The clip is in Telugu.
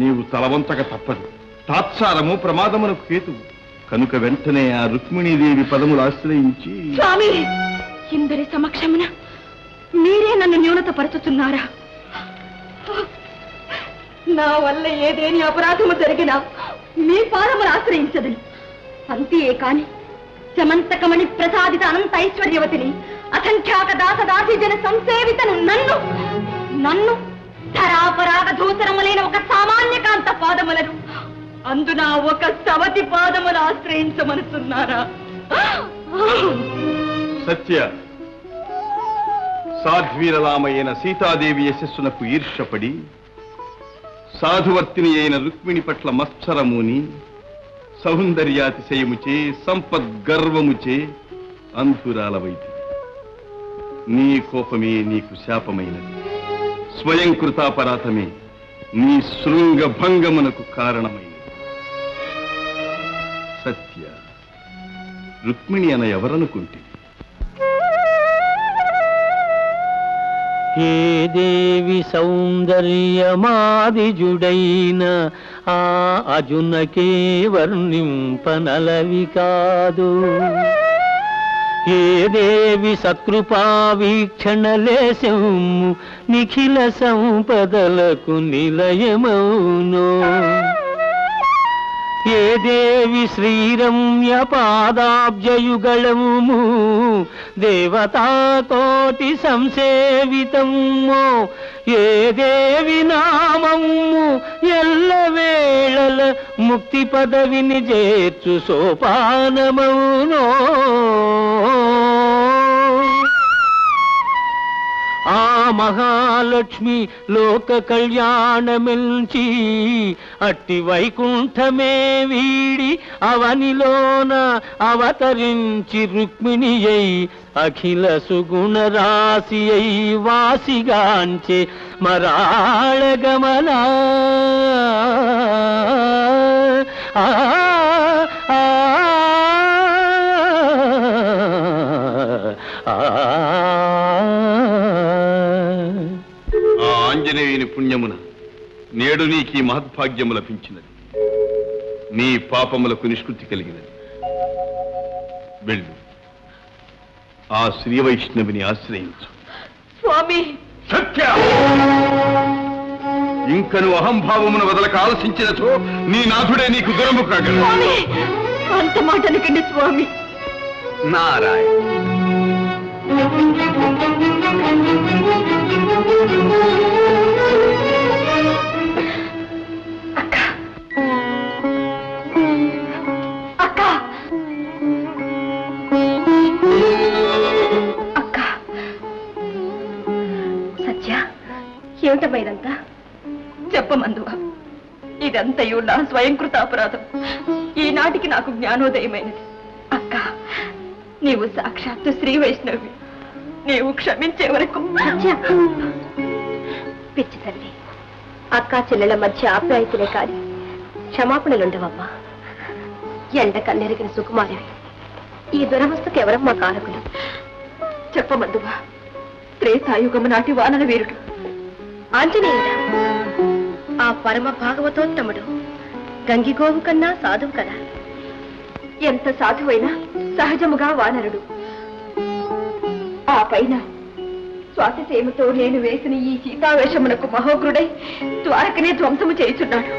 నీవు తలవంతక తప్పదు. తాత్సారము ప్రమాదమునకు హేతువు. కనుక వెంటనే ఆ రుక్మిణీదేవి పదములు ఆశ్రయించి స్వామి ఇందరి సమక్షమున మీరే నన్ను న్యూనతపరుచుతున్నారా? నా వల్ల ఏదేని అపరాధము జరిగినా మీ పాదమును ఆశ్రయించదని అంతే కాని చమంతకమణి ప్రసాదిత అనంత ఐశ్వర్యవతిని అసంఖ్యాక దాస జన సంసేవితను నన్ను నన్ను ధరాపరాగ దూసరములైన ఒక సామాన్య కాంత పాదములను అందున ఒక సవతి పాదములు ఆశ్రయించమనుతున్నారా? సత్య సాధ్వీరలామైన సీతాదేవి యశస్సునకు ఈర్షపడి సాధువర్తిని అయిన రుక్మిణి పట్ల మత్సరముని సౌందర్యాతిశయముచే సంపద్గర్వముచే అంతురాలవైతి నీ కోపమే నీకు శాపమైనది. స్వయం కృతాపరాధమే నీ శృంగ భంగమునకు కారణమైనది. సత్య రుక్మిణి అన ఎవరనుకుంటే? హే దేవి సౌందర్యమాదిజుడైన ఆ అజునకే వర్ణింపనలవి కాదు. ఏ దేవి సత్కృపా వీక్షణలేశము నిఖిల సంపదలకు నిలయమౌనో. ఏ దేవి శ్రీరమ్య పాదాబ్జయుగళము దేవతాకోటి సంసేవితము. ఏ దేవి నామము ఎల్లవేళల ముక్తి పదవిని చేర్చు సోపానమౌనో. ఆ మహాలక్ష్మి లోక కళ్యాణమిల్చి అట్టి వైకుంఠమే వీడి అవనిలోన అవతరించి రుక్మిణి అయి అఖిల సుగుణ రాశి అయి వాసిగాంచే మరాళ గమలా ఆ, ఆంజనేయుని పుణ్యమున నేడు నీకు ఈ మహద్భాగ్యము లభించినది. నీ పాపములకు నిష్కృతి కలిగినది. వెళ్ళు. ఆ శ్రీ వైష్ణవిని ఆశ్రయించు. స్వామి! సత్య! ఇంకను అహంభావమును వదలక ఆలసించినచో నీ నాథుడే నీకు దూరము కాగలడు స్వామి! అంత మాట అనకండి స్వామి. నారాయణ. ఏమిటమ్మా ఇదంతా చెప్పమందువా? ఇదంతయు నా స్వయంకృత అపరాధం. ఈనాటికి నాకు జ్ఞానోదయమైనది. అక్క నీవు సాక్షాత్తు శ్రీ వైష్ణవి. నీవు క్షమించే వరకు పిచ్చి తల్లి అక్క చెల్లెల మధ్య ఆప్యాయతలే కాదు క్షమాపణలుండవమ్మా. ఎండ కన్నెరిగిన సుకుమారివి. ఈ దురవస్థకు ఎవరమ్మా కారకులు? చెప్పమందువా? త్రేతాయుగము నాటి వానర వీరుడు. ఆంజనేయుడా? ఆ పరమ భాగవతోత్తముడు గంగిగోవు కన్నా సాధువు కదా? ఎంత సాధువైనా సహజముగా వానరుడు. ఆ పైన స్వాతిసేమతో నేను వేసిన ఈ సీతావేషమునకు మహోగ్రుడై ద్వారకనే ధ్వంసము చేయుచున్నాడు.